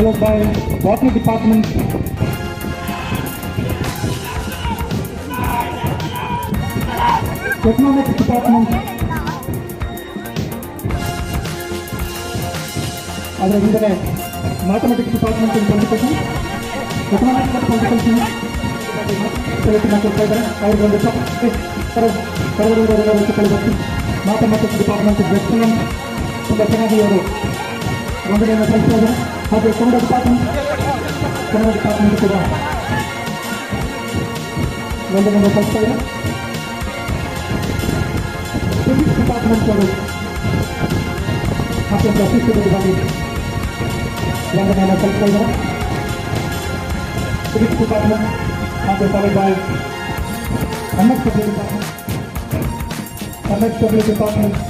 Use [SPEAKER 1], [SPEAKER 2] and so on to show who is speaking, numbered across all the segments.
[SPEAKER 1] Followed by botany department economics department ಅದರ ಹಿಂದೆ mathematics department in twenty percent economics ಮತ್ತು political science select ಮಾಡ್ಕೊಳ್ತಾ ಇದ್ದಾರೆ ಅವ್ರಿಗೆ ಒಂದು ಕರಗಡೆ ಮ್ಯಾಥಮೆಟಿಕ್ಸ್ ಡಿಪಾರ್ಟ್ಮೆಂಟ್ ಇಸ್ ಎಕ್ಸಲೆಂಟ್ ತುಂಬ ಚೆನ್ನಾಗಿ ಅವರು ವಂದನೆಯನ್ನು ಸಲ್ಲಿಸ್ತಾ ಇದ್ದಾರೆ ಹಾಗೆ ಕನ್ನಡ ಡಿಪಾರ್ಟ್ಮೆಂಟ್ ಕನ್ನಡ ಡಿಪಾರ್ಟ್ಮೆಂಟ್ ಕೂಡ ವಂದನೆಯನ್ನು ಸಲ್ಲಿಸ್ತಾ ಇದ್ದಾರೆ ಫಿಸಿಕ್ಸ್ ಡಿಪಾರ್ಟ್ಮೆಂಟ್ ಅವರು ಅತ್ಯಂತ ಶಿಸ್ತುಬದ್ಧವಾಗಿ ವಂದನೆಯನ್ನು ಸಲ್ಲಿಸ್ತಾ ಇದ್ದಾರೆ ಫಿಸಿಕ್ಸ್ ಡಿಪಾರ್ಟ್ಮೆಂಟ್ ಹಾಗೆ followed by M S W department M S W department physics department ವಂದನೆಯನ್ನು ಸಲ್ಲಿಸ್ತಾ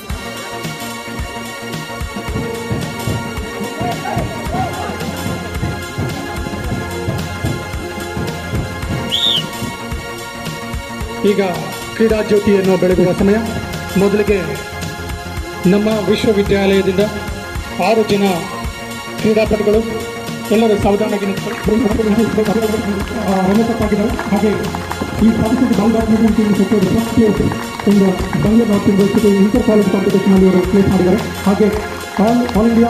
[SPEAKER 1] ಈಗ ಕ್ರೀಡಾ ಜ್ಯೋತಿಯನ್ನು ಬೆಳಗುವ ಸಮಯ. ಮೊದಲಿಗೆ ನಮ್ಮ ವಿಶ್ವವಿದ್ಯಾಲಯದಿಂದ ಆರು ಜನ ಕ್ರೀಡಾಪಟುಗಳು ಎಲ್ಲರೂ ಸಾವಧಾನವಾಗಿ ರನ್ನತಪ್ಪಾಗಿದ್ದಾರೆ ಹಾಗೆ ಈ ಸಾಂಸ್ಕೃತಿಕ ಟೀಮ್ ಸಚಿವರು Bengaluru north inter college competition ಅಲ್ಲಿ ಇವರು ಪ್ಲೇಸ್ ಮಾಡಿದ್ದಾರೆ. ಹಾಗೆ ಆಲ್ ಆಲ್ ಇಂಡಿಯಾ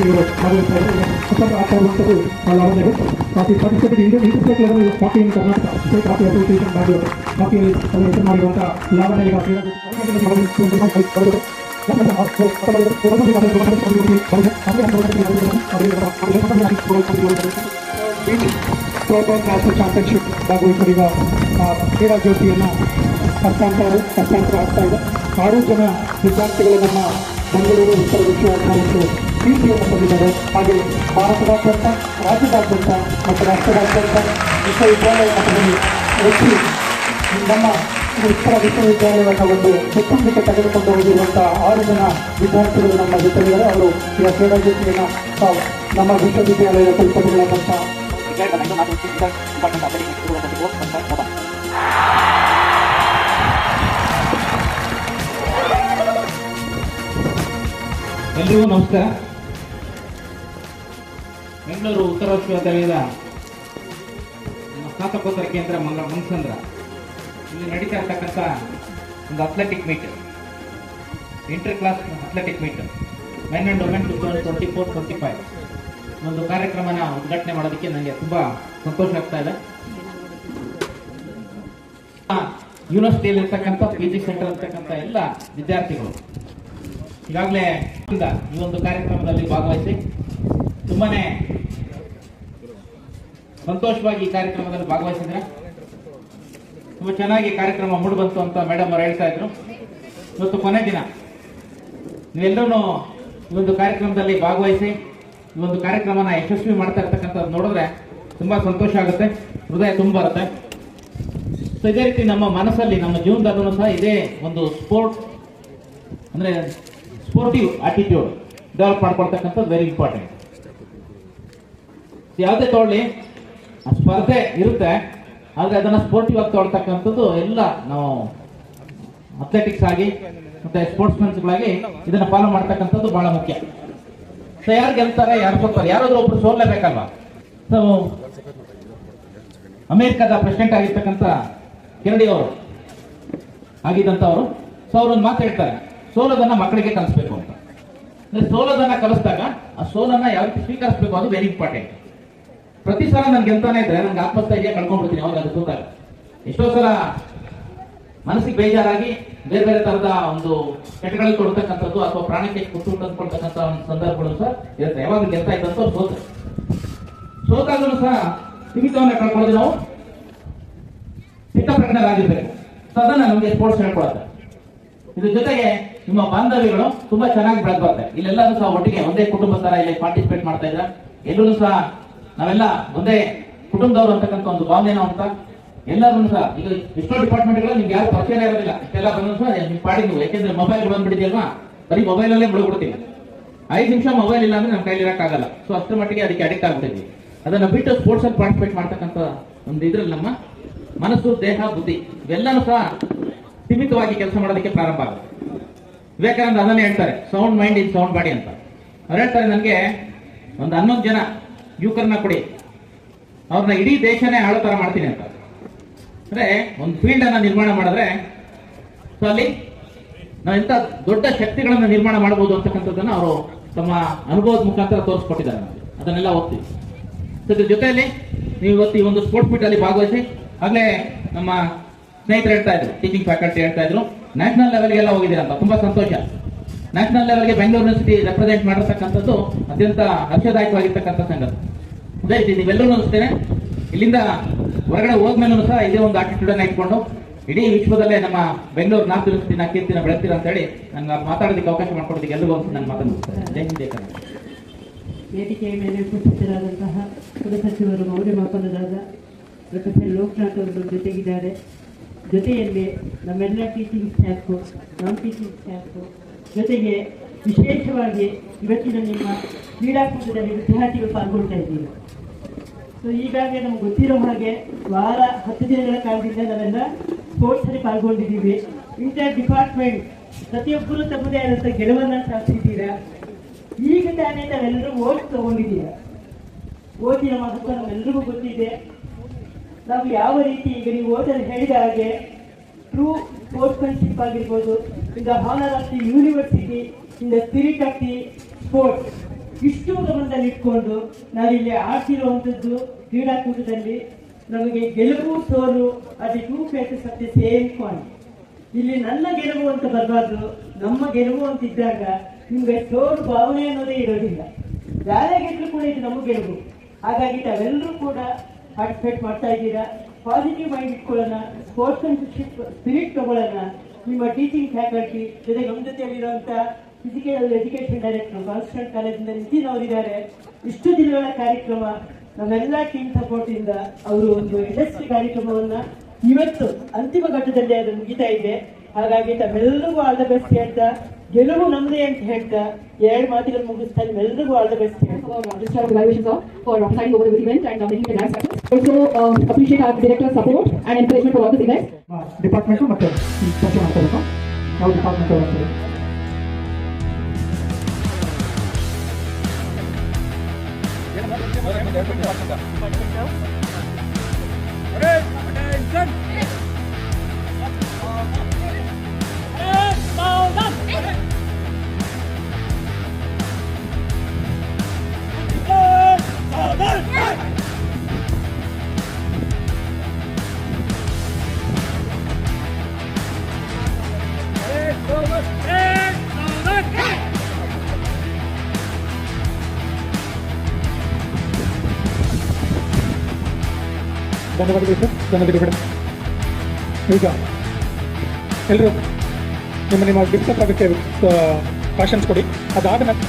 [SPEAKER 1] ಇವರು ಭಾಗವಹಿಸ್ತಾ ಇದ್ದಾರೆ ಅತ್ಯಂತ ಆಗ್ತಾ ಇರುವಂಥದ್ದು ಲಾವಣ್ಯರು coffee participate Indian inter state level coffee in Karnataka state coffee association Bangalore ಕಾಫಿಯಲ್ಲಿ ಅವರು ಹೆಸರು ಮಾಡಿರುವಂಥ ಲಾವಣ್ಯ ಈಗ ಕ್ರೀಡಾ ಥ್ರೋಬಾಲ್ ನ್ಯಾಷನಲ್ ಚಾಂಪಿಯನ್ಶಿಪ್ ಭಾಗವಹಿಸಿರುವ ಕ್ರೀಡಾ ಜ್ಯೋತಿಯನ್ನು ಹಸ್ತಾಂತರ ಹಸ್ತಾಂತರ ಆಗ್ತಾ ಇದೆ ಆರು ಜನ ವಿದ್ಯಾರ್ಥಿಗಳು ನಮ್ಮ ಬೆಂಗಳೂರು ಉತ್ತರ ವಿಶ್ವವಿದ್ಯಾಲಯಕ್ಕೆ ಕೀರ್ತಿಯನ್ನು ತಂದಿದ್ದಾರೆ ಹಾಗೆ ಭಾರತದಾದ್ಯಂತ, ರಾಜ್ಯದಾದ್ಯಂತ ಮತ್ತು ರಾಷ್ಟ್ರದಾದ್ಯಂತ ವಿಶ್ವವಿದ್ಯಾಲಯ ಮಟ್ಟದಲ್ಲಿ ಹೆಚ್ಚು ನಮ್ಮ ಉತ್ತರ ವಿಶ್ವವಿದ್ಯಾಲಯವನ್ನು ಒಂದು ಹೆತ್ತಂಬಿಕೆ ತೆಗೆದುಕೊಂಡು ಹೋಗಿರುವಂಥ ಆರು ಜನ ವಿದ್ಯಾರ್ಥಿಗಳು ನಮ್ಮ ಜೊತೆಗಿದ್ದಾರೆ. ಅವರು ಜ್ಯೋತಿಯನ್ನು ತಾವು ನಮ್ಮ ವಿಶ್ವವಿದ್ಯಾಲಯದ ಕುಲಪತಿಗಳಾದಂಥ
[SPEAKER 2] ಎಲ್ರಿಗೂ ನಮಸ್ಕಾರ. ಬೆಂಗಳೂರು ಉತ್ತರ ವಿಶ್ವವಿದ್ಯಾಲಯದ ನಮ್ಮ ಸ್ನಾತಕೋತ್ತರ ಕೇಂದ್ರ ಮಂಗಳ ಮನಸಂದ್ರ. ಇಲ್ಲಿ ನಡೀತಾ ಇರ್ತಕ್ಕಂಥ ಒಂದು athletic meet inter class athletic meet men and women two thousand twenty four twenty five ಒಂದು ಕಾರ್ಯಕ್ರಮನ ಉದ್ಘಾಟನೆ ಮಾಡೋದಕ್ಕೆ ನನಗೆ ತುಂಬ ಸಂತೋಷ ಆಗ್ತಾ ಇದೆ. ಯೂನಿವರ್ಸಿಟಿಯಲ್ಲಿ ಇರ್ತಕ್ಕಂಥ ಪಿ ಜಿ ಸೆಂಟರ್ ಇರ್ತಕ್ಕಂಥ ಎಲ್ಲ ವಿದ್ಯಾರ್ಥಿಗಳು. ಈಗಾಗಲೇ ಈ ಒಂದು ಕಾರ್ಯಕ್ರಮದಲ್ಲಿ ಭಾಗವಹಿಸಿ ತುಂಬಾನೇ ಸಂತೋಷವಾಗಿ ಈ ಕಾರ್ಯಕ್ರಮದಲ್ಲಿ ಭಾಗವಹಿಸಿದ್ರೆ. ತುಂಬಾ ಚೆನ್ನಾಗಿ ಕಾರ್ಯಕ್ರಮ ಮೂಡ್ ಬಂತು ಅಂತ ಮೇಡಮ್ ಅವರು ಹೇಳ್ತಾ ಇದ್ರು. ಇವತ್ತು ಕೊನೆ ದಿನ. ನೀವೆಲ್ಲರೂ ಈ ಒಂದು ಕಾರ್ಯಕ್ರಮದಲ್ಲಿ ಭಾಗವಹಿಸಿ ಈ ಒಂದು ಕಾರ್ಯಕ್ರಮನ ಯಶಸ್ವಿ ಮಾಡ್ತಾ ಇರ್ತಕ್ಕಂಥದ್ದು ನೋಡಿದ್ರೆ ತುಂಬ ಸಂತೋಷ ಆಗುತ್ತೆ, ಹೃದಯ ತುಂಬ ಬರುತ್ತೆ. ಸೊ ಇದೇ ರೀತಿ ನಮ್ಮ ಮನಸ್ಸಲ್ಲಿ, ನಮ್ಮ ಜೀವನದಲ್ಲೂ ಸಹ ಇದೇ ಒಂದು ಸ್ಪೋರ್ಟ್ ಅಂದ್ರೆ ಸ್ಪೋರ್ಟಿವ್ ಆಟಿಟ್ಯೂಡ್ ಡೆವಲಪ್ ಮಾಡ್ಕೊಳ್ತಕ್ಕಂಥದ್ದು ವೆರಿ ಇಂಪಾರ್ಟೆಂಟ್ ಯಾವುದೇ ತಗೊಳ್ಳಿ ಸ್ಪರ್ಧೆ ಇರುತ್ತೆ, ಆದರೆ ಅದನ್ನ ಸ್ಪೋರ್ಟಿವ್ ಆಗಿ ತಗೊಳ್ತಕ್ಕಂಥದ್ದು ಎಲ್ಲ ನಾವು ಅಥ್ಲೆಟಿಕ್ಸ್ ಆಗಿ ಮತ್ತೆ ಸ್ಪೋರ್ಟ್ಸ್ಮನ್ಸ್ಗಳಾಗಿ ಇದನ್ನ ಫಾಲೋ ಮಾಡ್ತಕ್ಕಂಥದ್ದು ಬಹಳ ಮುಖ್ಯ. ಸೊ ಯಾರು ಗೆಲ್ತಾರೆ, ಯಾರು ಸೋತಾರೆ ಯಾರಾದ್ರೂ ಒಬ್ರು ಸೋಲ್ಲೇಬೇಕಲ್ವಾ? ಸೊ ಅಮೆರಿಕದ ಪ್ರೆಸಿಡೆಂಟ್ ಆಗಿರ್ತಕ್ಕಂಥ ಕೆರಡಿ ಅವರು, ಆಗಿದ್ದಂಥವ್ರು. ಸೊ ಅವ್ರೊಂದು ಮಾತು ಹೇಳ್ತಾರೆ. ಸೋಲೋದನ್ನ ಮಕ್ಕಳಿಗೆ ಕಲಿಸ್ಬೇಕು ಅಂತ. ಅಂದ್ರೆ ಸೋಲದನ್ನ ಕಲಿಸಿದಾಗ ಆ ಸೋಲನ್ನ ಯಾವ ರೀತಿ ಸ್ವೀಕರಿಸಬೇಕು ಅದು ವೆರಿ ಇಂಪಾರ್ಟೆಂಟ್ ಪ್ರತಿ ಸಲ ನನ್ಗೆ ಗೆಲ್ತಾನೆ ಇದ್ರೆ ನನ್ಗೆ ಆತ್ಮಸ್ಥೈರ್ಯ ಕಳ್ಕೊಂಡ್ಬಿಡ್ತೀನಿ ಅವಾಗ ಅದು ಸೋತಾಗ. ಎಷ್ಟೋ ಸಲ ಮನಸ್ಸಿಗೆ ಬೇಜಾರಾಗಿ ಬೇರೆ ಬೇರೆ ತರದ ಒಂದು ಕೆಟ್ಟಗಳಿಗೆ ಕೊಡ್ತಕ್ಕಂಥದ್ದು ಅಥವಾ ಪ್ರಾಣಕ್ಕೆ ಕುತ್ತು ತಂದ್ಕೊಳ್ತಕ್ಕಂಥ ಒಂದು ಸಂದರ್ಭಗಳು ಸಹ ಇರುತ್ತೆ. ಯಾವಾಗ ಗೆಲ್ತಾ ಇದ್ದಂತ ಸೋತ. ಸೋತಾಗಲೂ ಸಹ ಸಿಮಿತವನ್ನ ಕಳ್ಕೊಳ್ಳೋದು ನಾವು ಸಿಕ್ಕ ಪ್ರಕಟರಾಗಿರ್ಬೇಕು. ಸದನ ನಮಗೆ ಸ್ಪೋರ್ಟ್ಸ್ ಹೇಳ್ಕೊಳತ್ತೆ. ಇದ್ರ ಜೊತೆಗೆ ನಿಮ್ಮ ಬಾಂಧವ್ಯಗಳು ತುಂಬಾ ಚೆನ್ನಾಗಿ ಬೆಳೆದು ಬರ್ತವೆ ಇಲ್ಲೆಲ್ಲರೂ ಸಹ ಒಟ್ಟಿಗೆ ಒಂದೇ ಕುಟುಂಬ ತರ ಇಲ್ಲಿ ಪಾರ್ಟಿಸಿಪೇಟ್ ಮಾಡ್ತಾ ಇದ್ರ ಎಲ್ಲರೂ ಸಹ ನಾವೆಲ್ಲ ಒಂದೇ ಕುಟುಂಬದವರು ಅಂತಕ್ಕಂಥ ಒಂದು ಭಾವನೆ ಅಂತ ಎಲ್ಲರೂ ಸಹ, ಈಗ ಎಷ್ಟೋ ಡಿಪಾರ್ಟ್ಮೆಂಟ್ಗಳು ನಿಮ್ಗೆ ಯಾರು ಪರಿಚಯ ಇರೋದಿಲ್ಲ. ಇಷ್ಟೆಲ್ಲ ಬಂದ್ರು ಸಹ ನಿಮ್ ಪಾಡಿ ನೀವು. ಯಾಕೆಂದ್ರೆ ಮೊಬೈಲ್ ಬಂದ್ಬಿಟ್ಟಿದೆಯಲ್ವಾ ಬರೀ ಮೊಬೈಲ್ ಅಲ್ಲೇ ಮುಳುಗ್ಬಿಡ್ತೀವಿ ಐದು ನಿಮಿಷ ಮೊಬೈಲ್ ಇಲ್ಲ ಅಂದ್ರೆ ನಮ್ಮ ಕೈಲಿ ಇರಕ್ಕಾಗಲ್ಲ ಸೊ ಅಷ್ಟರ ಮಟ್ಟಿಗೆ ಅದಕ್ಕೆ ಅಡಿಕ್ಟ್ ಆಗ್ಬಿಟ್ಟಿದ್ವಿ. ಅದನ್ನ ಬಿಟ್ಟು ಸ್ಪೋರ್ಟ್ಸ್ ಅಲ್ಲಿ ಪಾರ್ಟಿಸಿಪೇಟ್ ಮಾಡ್ತಕ್ಕಂಥ ಒಂದು ಇದ್ರಲ್ಲಿ ನಮ್ಮ ಮನಸ್ಸು, ದೇಹ, ಬುದ್ಧಿ, ಇವೆಲ್ಲನೂ ಸಹ ಸೀಮಿತವಾಗಿ ಕೆಲಸ ಮಾಡೋದಕ್ಕೆ ಪ್ರಾರಂಭ ಆಗುತ್ತೆ. ವಿವೇಕಾನಂದ ಅದನ್ನೇ ಹೇಳ್ತಾರೆ sound mind in sound body ಅಂತ. ಅವ್ರು ಹೇಳ್ತಾರೆ ನನಗೆ ಒಂದು ಹನ್ನೊಂದು ಜನ ಯುವಕರನ್ನ ಕೊಡಿ. ಅವ್ರನ್ನ ಇಡೀ ದೇಶನೇ ಹಾಳು ಥರ ಮಾಡ್ತೀನಿ ಅಂತ. ಅಂದ್ರೆ ಒಂದು ಫೀಲ್ಡ್ ಅನ್ನ ನಿರ್ಮಾಣ ಮಾಡಿದ್ರೆ ಸೊ ಅಲ್ಲಿ ನಾವು ಇಂಥ ದೊಡ್ಡ ಶಕ್ತಿಗಳನ್ನು ನಿರ್ಮಾಣ ಮಾಡಬಹುದು ಅಂತಕ್ಕಂಥದ್ದನ್ನು ಅವರು ತಮ್ಮ ಅನುಭವದ ಮುಖಾಂತರ ತೋರಿಸ್ಕೊಟ್ಟಿದ್ದಾರೆ. ಅದನ್ನೆಲ್ಲ ಓದ್ತೀವಿ. ಇದ್ರ ಜೊತೆಯಲ್ಲಿ ನೀವು ಇವತ್ತು ಈ ಒಂದು ಸ್ಪೋರ್ಟ್ಸ್ ಮೀಟ್ ಅಲ್ಲಿ ಭಾಗವಹಿಸಿ, ಆಗಲೇ ನಮ್ಮ ಸ್ನೇಹಿತರು ಹೇಳ್ತಾ ಇದ್ರು ಟೀಚಿಂಗ್ ಫ್ಯಾಕಲ್ಟಿ ಹೇಳ್ತಾ ಇದ್ರು. ನ್ಯಾಷನಲ್ ಲೆವೆಲ್ಗೆಲ್ಲ ಹೋಗಿದ್ದೀರ ಅಂತ ತುಂಬಾ ಸಂತೋಷ. ನ್ಯಾಷನಲ್ ಲೆವೆಲ್ಗೆ ಬೆಂಗಳೂರು ಯೂನಿವರ್ಸಿಟಿ ರೆಪ್ರೆಸೆಂಟ್ ಮಾಡಿರ್ತಕ್ಕಂಥದ್ದು ಅತ್ಯಂತ ಹರ್ಷದಾಯಕವಾಗಿರ್ತಕ್ಕಂಥ ಸಂಗತಿ. ಅದೇ ರೀತಿ ನೀವೆಲ್ಲರೂ ಅನಿಸ್ತೇನೆ ಇಲ್ಲಿಂದ ಹೊರಗಡೆ ಹೋದ್ಮೇಲೂ ಸಹ ಇದೇ ಒಂದು ಆಟಿಟ್ಯೂಡ್ ಅನ್ನ ಇಟ್ಕೊಂಡು ಇಡೀ ವಿಶ್ವದಲ್ಲೇ ನಮ್ಮ ಬೆಂಗಳೂರು ನಾರ್ತ್ ಯೂನಿವರ್ಸಿಟಿನ ಕೀರ್ತಿನ ಬೆಳೆಸ್ತೀರ ಅಂತ ಹೇಳಿ ನಂಗೆ ಮಾತಾಡೋದಕ್ಕೆ ಅವಕಾಶ ಮಾಡ್ಕೊಡೋದಕ್ಕೆ ಎಲ್ಲರೂ ಒಂದು ನಾನು ಮಾತನ್ನು ಜೈ ಹಿಂದ್
[SPEAKER 3] ವೇದಿಕೆಯ ಮೇಲೆ ಉಪಸ್ಥಿತರಾದಂತಹ ಕುಲಸಚಿವರು ಮೌಲ್ಯಮಾಪನರಾದ ಪ್ರೊಫೆಸರ್ ಲೋಕನಾಥ್ ಅವರು ಜೊತೆಗಿದ್ದಾರೆ. ಜೊತೆಯಲ್ಲಿ ನಮ್ಮೆಲ್ಲ teaching staff non teaching staff ಜೊತೆಗೆ ವಿಶೇಷವಾಗಿ ಇವತ್ತಿನ ನಿಮ್ಮ ಕ್ರೀಡಾಕೂಟದಲ್ಲಿ ವಿದ್ಯಾರ್ಥಿಗಳು ಪಾಲ್ಗೊಳ್ತಾ ಇದ್ದೀವಿ. ಸೊ ಈಗಾಗಲೇ ನಮ್ಗೆ ಗೊತ್ತಿರೋ ಹಾಗೆ ವಾರ ಹತ್ತು ದಿನಗಳ ಕಾಲದಿಂದ ನಾವೆಲ್ಲ ಸ್ಪೋರ್ಟ್ಸಲ್ಲಿ ಪಾಲ್ಗೊಂಡಿದ್ದೀವಿ. ಇಂಟರ್ ಡಿಪಾರ್ಟ್ಮೆಂಟ್ ಪ್ರತಿಯೊಬ್ಬರು ತಮ್ಮದೇ ಆದಂಥ ಗೆಲುವನ್ನು ಸಾಧಿಸಿದ್ದೀರಾ? ಈಗ ತಾನೇ ನಾವೆಲ್ಲರೂ ಓಟ್ ತಗೊಂಡಿದ್ದೀರಾ? ಓಟಿನ ಮಹತ್ವ ನಮ್ಮೆಲ್ಲರಿಗೂ ಗೊತ್ತಿದೆ. ನಾವು ಯಾವ ರೀತಿ ಈಗ ನೀವು ಓದಲು ಹೇಳಿದ ಹಾಗೆ ಟ್ರೂ ಸ್ಪೋರ್ಟ್ಸ್ಮನ್ಶಿಪ್ ಆಗಿರ್ಬೋದು ಈಗ ಹಾನರ್ ಆಫ್ ದಿ ಯೂನಿವರ್ಸಿಟಿ ಇಂದ the spirit of the sports ಇಷ್ಟು ಗಮನದಲ್ಲಿ ಇಟ್ಕೊಂಡು ನಾವಿಲ್ಲಿ ಆಡ್ತಿರುವಂಥದ್ದು ಕ್ರೀಡಾಕೂಟದಲ್ಲಿ ನಮಗೆ ಗೆಲುವು ಸೋಲು ಅದು ಟೂ ಫೇಸಸ್ ಸತ್ಯ ದಿ ಸೇಮ್ ಕಾಯಿನ್ ಇಲ್ಲಿ ನನ್ನ ಗೆಲುವು ಅಂತ ಬರಬಾರ್ದು, ನಮ್ಮ ಗೆಲುವು ಅಂತ ಇದ್ದಾಗ ನಿಮಗೆ ಸೋಲು ಭಾವನೆ ಅನ್ನೋದೇ ಇರೋದಿಲ್ಲ. ಯಾರೇ ಗೆದ್ರು ಕೂಡ ಇದು ನಮ್ಮ ಗೆಲುವು. ಹಾಗಾಗಿ ತಾವೆಲ್ಲರೂ ಕೂಡ ಪಾರ್ಟಿಸಿಪೇಟ್ ಮಾಡ್ತಾ ಇದ್ದೀರಾ? ಪಾಸಿಟಿವ್ ಮೈಂಡ್ ಇಟ್ಕೊಳ್ಳೋಣ. ಅಂಡ್ ಸ್ಪಿರಿಟ್ ತಗೊಳ್ಳೋಣ. ನಿಮ್ಮ ಟೀಚಿಂಗ್ ಫ್ಯಾಕಲ್ಟಿ ಜೊತೆಗೆ ನಮ್ಮ ಜೊತೆಯಲ್ಲಿರುವಂಥ ಫಿಸಿಕಲ್ ಎಜುಕೇಶನ್ ಡೈರೆಕ್ಟರ್ ಕಾನ್ಸ್ಟೆಂಟ್ ಕಾಲೇಜಿಂದ ನಿತಿನ್ ಅವರಿದ್ದಾರೆ. ಇಷ್ಟು ದಿನಗಳ ಕಾರ್ಯಕ್ರಮ ನಮ್ಮೆಲ್ಲ ಟೀಮ್ ಸಪೋರ್ಟ್ ಇಂದ ಅವರು ಒಂದು ಯಶಸ್ವಿ ಕಾರ್ಯಕ್ರಮವನ್ನ ಇವತ್ತು ಅಂತಿಮ ಘಟ್ಟದಲ್ಲಿ ಅದು ಮುಗಿತಾ ಇದೆ. ಹಾಗಾಗಿ ತಮ್ಮೆಲ್ಲರಿಗೂ ಆಲ್ ದ ಬೆಸ್ಟ್ ಹೇಳ್ತಾ, ಗೆಲುವು ನಮ್ದೆ ಅಂತ ಹೇಳ್ತಾ, ಎರಡು ಮಾತುಗಳು ಮುಗಿಸ್ತಾ ನಿಮ್ಮೆಲ್ಲರಿಗೂ ಆಲ್ ದ ಬೆಸ್ಟ್ ಹೇಳ್ತಾ.
[SPEAKER 4] uh, this round of evaluations are for presiding over the event and uh, making the grand success. Also um, appreciate our director's support and encouragement for all this event.
[SPEAKER 1] Department ಮತ್ತು ಪರಿಚಯ ಮಾಡ್ಕೋಬೇಕು ಯಾವ department ಬರ್ತೀವಿ ಧನ್ಯವಾದಗಳು sir ಧನ್ಯವಾದಗಳು ಈಗ ಎಲ್ಲರೂ ನಿಮ್ಮ ನಿಮ್ಮ ಡಿಸ್ಕಸ್ ಆಗುತ್ತೆ ಕಾಶನ್ಸ್ ಕೊಡಿ ಅದಾದ ನಂತರ